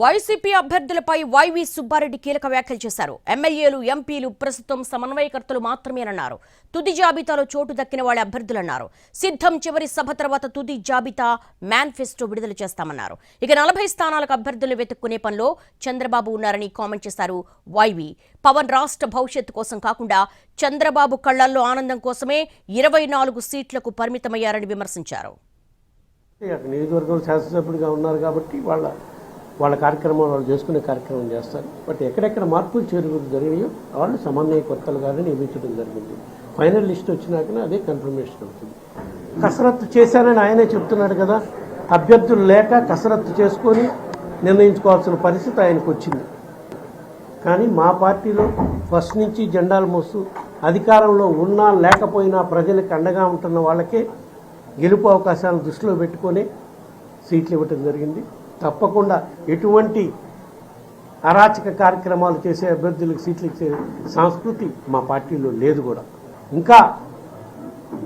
YCP అభ్యర్థులపై YV Subbareddy కీలక వ్యాఖ్యలు చేశారు. ఎమ్మెల్యేలు ఎంపీలు ప్రస్తుతం సమన్వయకర్తలు మాత్రమేనన్నారు. తుది జాబితాలో చోటు దక్కిన వాళ్ళ అభ్యర్థులన్నారు. సిద్ధం చివరి సభ తర్వాత తుది జాబితా మేనిఫెస్టో విడుదల చేస్తామన్నారు. ఇక నలభై స్థానాలకు అభ్యర్థులు వెతుక్కునే పనిలో చంద్రబాబు ఉన్నారని కామెంట్ చేశారు వైవి. పవన్ రాష్ట్ర భవిష్యత్తు కోసం కాకుండా చంద్రబాబు కళ్ళల్లో ఆనందం కోసమే ఇరవై నాలుగు సీట్లకు పరిమితమయ్యారని విమర్శించారు. నియోజకవర్గం శాసనసభ్యుడిగా ఉన్నారు కాబట్టి వాళ్ళ వాళ్ళ కార్యక్రమం వాళ్ళు చేసుకునే కార్యక్రమం చేస్తారు. బట్ ఎక్కడెక్కడ మార్పులు చేరువులు జరిగినాయో వాళ్ళు సమన్వయకర్తలుగానే నియమించడం జరిగింది. ఫైనల్ లిస్ట్ వచ్చినాకనే అదే కన్ఫర్మేషన్ అవుతుంది. కసరత్తు చేశానని ఆయనే చెప్తున్నాడు కదా అభ్యర్థులు లేక కసరత్తు చేసుకొని నిర్ణయించుకోవాల్సిన పరిస్థితి ఆయనకు వచ్చింది. కానీ మా పార్టీలో ఫస్ట్ నుంచి జెండాలు మోస్తూ అధికారంలో ఉన్నా లేకపోయినా ప్రజలకు అండగా ఉంటున్న వాళ్ళకే గెలుపు అవకాశాలను దృష్టిలో పెట్టుకొని సీట్లు ఇవ్వటం జరిగింది. తప్పకుండా ఎటువంటి అరాచక కార్యక్రమాలు చేసే అభ్యర్థులకు సీట్లు ఇచ్చే సంస్కృతి మా పార్టీలో లేదు కూడా. ఇంకా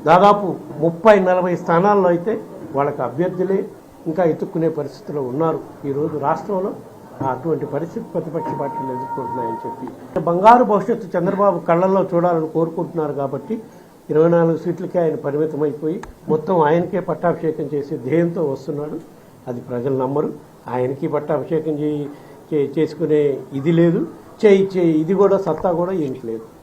దాదాపు ముప్పై నలభై స్థానాల్లో అయితే వాళ్ళకి అభ్యర్థులే ఇంకా ఎత్తుక్కునే పరిస్థితిలో ఉన్నారు. ఈరోజు రాష్ట్రంలో అటువంటి పరిస్థితి ప్రతిపక్ష పార్టీలు ఎదుర్కొంటున్నాయని చెప్పి. బంగారు భవిష్యత్తు చంద్రబాబు కళ్ళల్లో చూడాలని కోరుకుంటున్నారు కాబట్టి ఇరవై నాలుగు సీట్లకే ఆయన పరిమితమైపోయి మొత్తం ఆయనకే పట్టాభిషేకం చేసే ధ్యేయంతో వస్తున్నాడు. అది ప్రజలు నమ్మరు. ఆయనకి పట్టాభిషేకం చేయి చే- చేసుకునే ఇది లేదు. చేయి చేయి ఇది కూడా సత్తా కూడా ఈయనకి లేదు.